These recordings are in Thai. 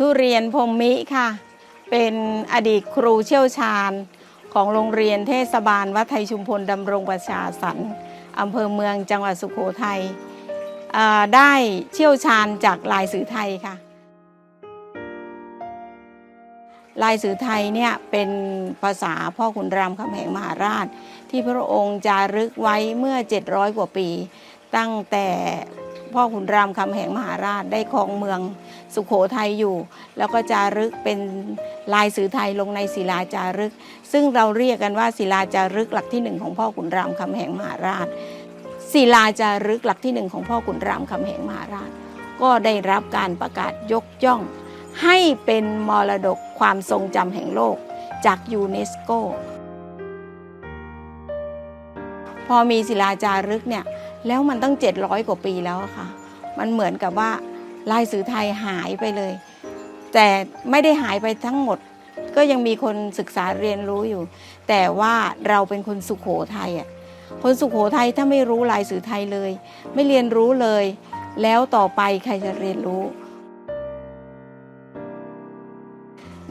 ทุเรียนพรมมิค่ะ เป็นอดีตครูเชี่ยวชาญของโรงเรียนเทศบาลวัดไทยชุมพลดำรงประชาสรรค์อำเภอเมืองจังหวัดสุโขทัยได้เชี่ยวชาญจากลายสื่อไทยค่ะ ลายสื่อไทยเนี่ยเป็นภาษาพ่อขุนรามคำแหงมหาราช ที่พระองค์จารึกไว้เมื่อ 700 กว่าปี ตั้งแต่ พ่อขุนรามคำแหงมหาราชได้ครองเมืองสุขโขทัยอยู่ แล้วก็จารึกเป็นลายสื่อไทยลงในศิลาจารึก ซึ่งเราเรียกกันว่าศิลาจารึกหลักที่หนึ่งของพ่อขุนรามคำแหงมหาราชศิลาจารึกหลักที่หนึ่งของพ่อขุนรามคำแหงมหาราช ก็ได้รับการประกาศยกย่อง ให้เป็นมรดกความทรงจำแห่งโลกจากยูเนสโกพอมีศิลาจารึกเนี่ย แล้วมันตั้ง 700 กว่าปีแล้วค่ะ มันเหมือนกับว่าลายสื่อไทยหายไปเลย แต่ไม่ได้หายไปทั้งหมด ก็ยังมีคนศึกษาเรียนรู้อยู่ แต่ว่าเราเป็นคนสุขโขทัยอะคนสุขโขทัยถ้าไม่รู้ลายสื่อไทยเลย ไม่เรียนรู้เลย แล้วต่อไปใครจะเรียนรู้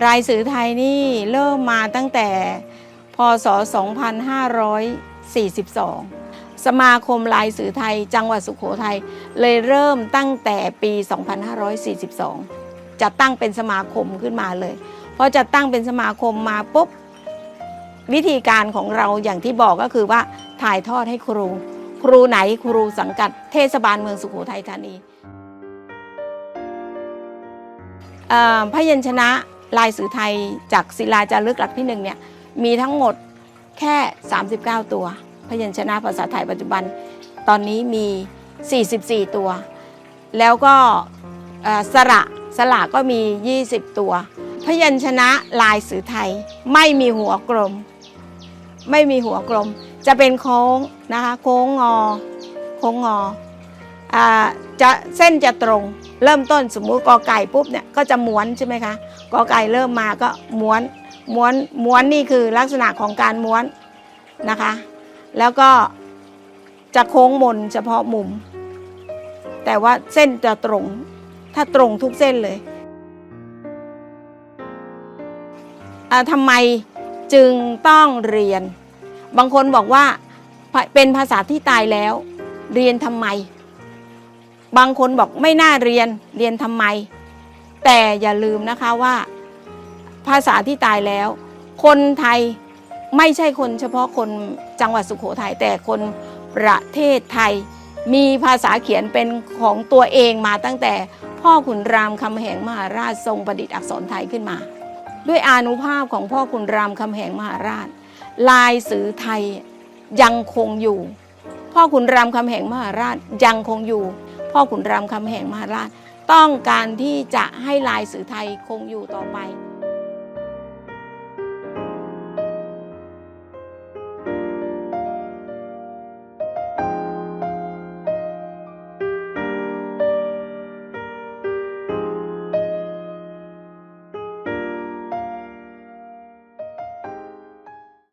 รายสื่อไทยนี่เริ่มมาตั้งแต่พศ 2542 สมาคมลายสื่อไทย จังหวัดสุขโขทัยเลยเริ่มตั้งแต่ปี 2542 จะตั้งเป็นสมาคมขึ้นมาเลยพอจะตั้งเป็นสมาคมมาปุ๊บวิธีการของเราอย่างที่บอกก็คือว่าถ่ายทอดให้ครู ครูไหนครูสังกัดเทศบาลเมืองสุขโขทัยธานีเอ่อพยัญชนะลายสื่อไทยจากศิลาจารึกหลักที่หนึ่งเนี่ยมีทั้งหมดแค่ 39 ตัว พยัญชนะภาษาไทยปัจจุบัน ตอนนี้มี 44 ตัว แล้วก็สระสระก็มี 20 ตัว พยัญชนะลายสื่อไทยไม่มีหัวกลม ไม่มีหัวกลม จะเป็นโค้งนะคะโค้งงอ โค้งงอจะเส้นจะตรงเริ่มต้นสมมุติกอไก่ปุ๊บเนี่ยก็จะม้วนใช่ไหมคะกอไก่เริ่มมาก็ม้วนม้วนม้วนนี่คือลักษณะของการม้วนนะคะ แล้วก็จะโค้งมนเฉพาะมุม แต่ว่าเส้นจะตรง ถ้าตรงทุกเส้นเลยทำไมจึงต้องเรียน บางคนบอกว่าเป็นภาษาที่ตายแล้ว เรียนทำไม บางคนบอกไม่น่าเรียนเรียนทำไม แต่อย่าลืมนะคะว่า ภาษาที่ตายแล้ว คนไทย ไม่ใช่คนเฉพาะคนจังหวัดสุขโขทัยแต่คนประเทศไทย มีภาษาเขียนเป็นของตัวเองมาตั้งแต่พ่อขุนรามคำแหงมหาราชทรงประดิษฐ์อักษรไทยขึ้นมา ด้วยอานุภาพของพ่อขุนรามคำแหงมหาราช ลายสื่อไทยยังคงอยู่ พ่อขุนรามคำแหงมหาราชยังคงอยู่ พ่อขุนรามคำแหงมหาราช ต้องการที่จะให้ลายสื่อไทยคงอยู่ต่อไป